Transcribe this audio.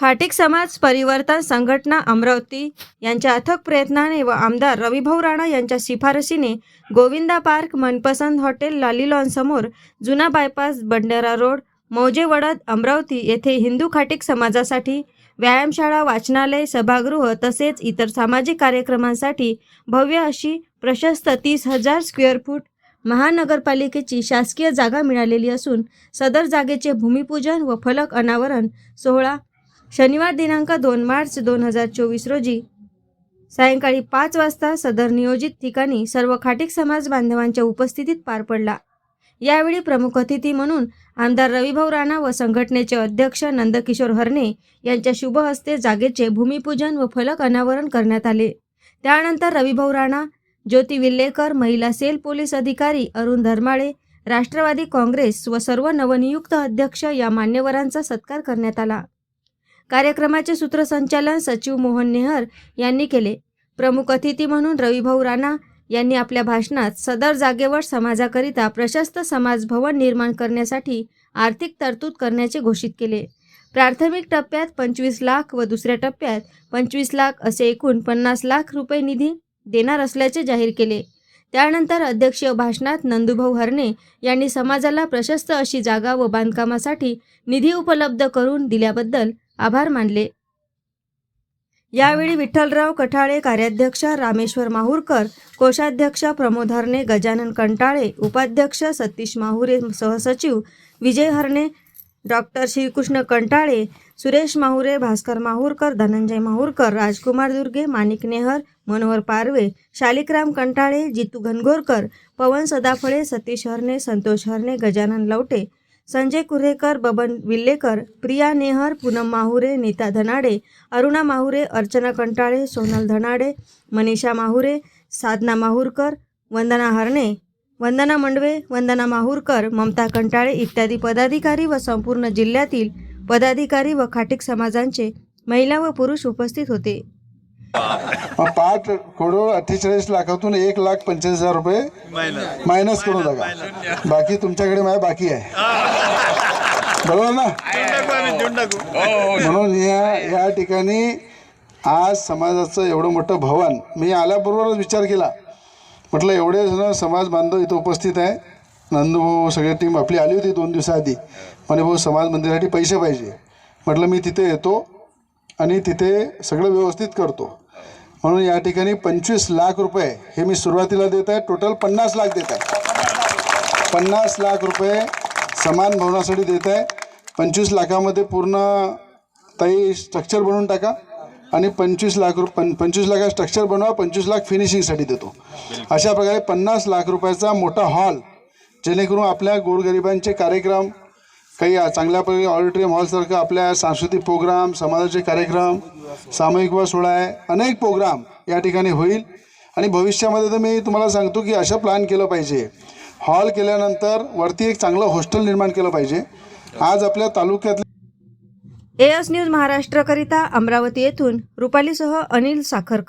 खाटिक समाज परिवर्तन संघटना अमरावती यांच्या अथक प्रयत्नाने व आमदार रविभाऊ राणा यांच्या शिफारशीने गोविंदा पार्क मनपसंत हॉटेल लाली लॉनसमोर जुना बायपास बंडारा रोड मौजे वडद अमरावती येथे हिंदू खाटिक समाजासाठी व्यायामशाळा वाचनालय सभागृह तसेच इतर सामाजिक कार्यक्रमांसाठी भव्य अशी प्रशस्त तीस हजार स्क्वेअर फूट महानगरपालिकेची शासकीय जागा मिळालेली असून सदर जागेचे भूमिपूजन व फलक अनावरण सोहळा शनिवार दिनांक दोन मार्च दोन हजार चोवीस रोजी सायंकाळी पाच वाजता सदर नियोजित ठिकाणी सर्व खाटिक समाज बांधवांच्या उपस्थितीत पार पडला. यावेळी प्रमुख अतिथी म्हणून आमदार रविभाऊ राणा व संघटनेचे अध्यक्ष नंदकिशोर हरणे यांच्या शुभ हस्ते जागेचे भूमिपूजन व फलक अनावरण करण्यात आले. त्यानंतर रविभाऊ राणा ज्योती विल्लेकर महिला सेल पोलीस अधिकारी अरुण धर्माळे राष्ट्रवादी काँग्रेस व सर्व नवनियुक्त अध्यक्ष या मान्यवरांचा सत्कार करण्यात आला. कार्यक्रमाचे सूत्रसंचालन सचिव मोहन नेहर यांनी केले. प्रमुख अतिथी म्हणून रविभाऊ राणा यांनी आपल्या भाषणात सदर जागेवर समाजाकरिता प्रशस्त समाज भवन निर्माण करण्यासाठी आर्थिक तरतूद करण्याचे घोषित केले. प्राथमिक टप्प्यात पंचवीस लाख व दुसऱ्या टप्प्यात पंचवीस लाख असे एकूण पन्नास लाख रुपये निधी देणार असल्याचे जाहीर केले. त्यानंतर अध्यक्षीय भाषणात नंदुभाऊ हरणे यांनी समाजाला प्रशस्त अशी जागा व बांधकामासाठी निधी उपलब्ध करून दिल्याबद्दल आभार मानले. यावेळी विठ्ठलराव कठाळे कार्याध्यक्ष रामेश्वर माहूरकर कोषाध्यक्ष प्रमोद हरणे गजानन कंटाळे उपाध्यक्ष सतीश माहुरे सहसचिव विजय हरणे डॉक्टर श्रीकृष्ण कंटाळे सुरेश माहुरे भास्कर माहूरकर धनंजय माहूरकर राजकुमार दुर्गे माणिक नेहर मनोहर पारवे शालिकराम कंटाळे जितू घनगोरकर पवन सदाफळे सतीश हरणे संतोष हरणे गजानन लवटे संजय कुर्हेकर बबन विल्लेकर प्रिया नेहर पूनम माहुरे नीता धनाडे अरुणा माहुरे अर्चना कंटाळे सोनल धनाडे मनीषा माहुरे साधना माहूरकर वंदना हरणे वंदना मंडवे वंदना माहूरकर ममता कंटाळे इत्यादी पदाधिकारी व संपूर्ण जिल्ह्यातील पदाधिकारी व खाटिक समाजांचे महिला व पुरुष उपस्थित होते. मग पाच करोड अठ्ठेचाळीस लाखातून एक लाख पंचेचाळीस हजार रुपये मायनस करू नका. बाकी तुमच्याकडे माझ्या बाकी आहे. बरोबर ना? म्हणून या या ठिकाणी आज समाजाचं एवढं मोठं भवन मी आल्याबरोबरच विचार केला. म्हटलं एवढे जण समाज बांधव इथं उपस्थित आहे. नंदूभाऊ सगळी टीम आपली आली होती दोन दिवसाआधी. म्हणे भाऊ समाज मंदिरासाठी पैसे पाहिजे. म्हटलं मी तिथे येतो. आणि तिथे सगळं व्यवस्थित करतो. म्हणून या ठिकाणी पंचवीस लाख रुपये हे मी सुरुवातीला देत आहे. टोटल पन्नास लाख देत आहे. पन्नास लाख रुपये समान भवनासाठी देत आहे. पंचवीस लाखामध्ये पूर्ण ताई स्ट्रक्चर बनवून टाका आणि पंचवीस लाख रुप पं पंचवीस लाखा स्ट्रक्चर बनवा पंचवीस लाख फिनिशिंगसाठी देतो. अशा प्रकारे पन्नास लाख रुपयाचा मोठा हॉल जेणेकरून आपल्या गोरगरिबांचे कार्यक्रम काही चांगल्या प्रकारे ऑडिटोरियम हॉलसारखं आपल्या सांस्कृतिक प्रोग्राम समाजाचे कार्यक्रम सामूहिक व सोहळा आहे अनेक प्रोग्राम या ठिकाणी होईल. आणि भविष्यामध्ये तर मी तुम्हाला सांगतो की असं प्लॅन केलं पाहिजे. हॉल केल्यानंतर वरती एक चांगलं हॉस्टेल निर्माण केलं पाहिजे. आज आपल्या तालुक्यात एस न्यूज महाराष्ट्रकरिता अमरावती येथून रुपालीसह अनिल साखरकर.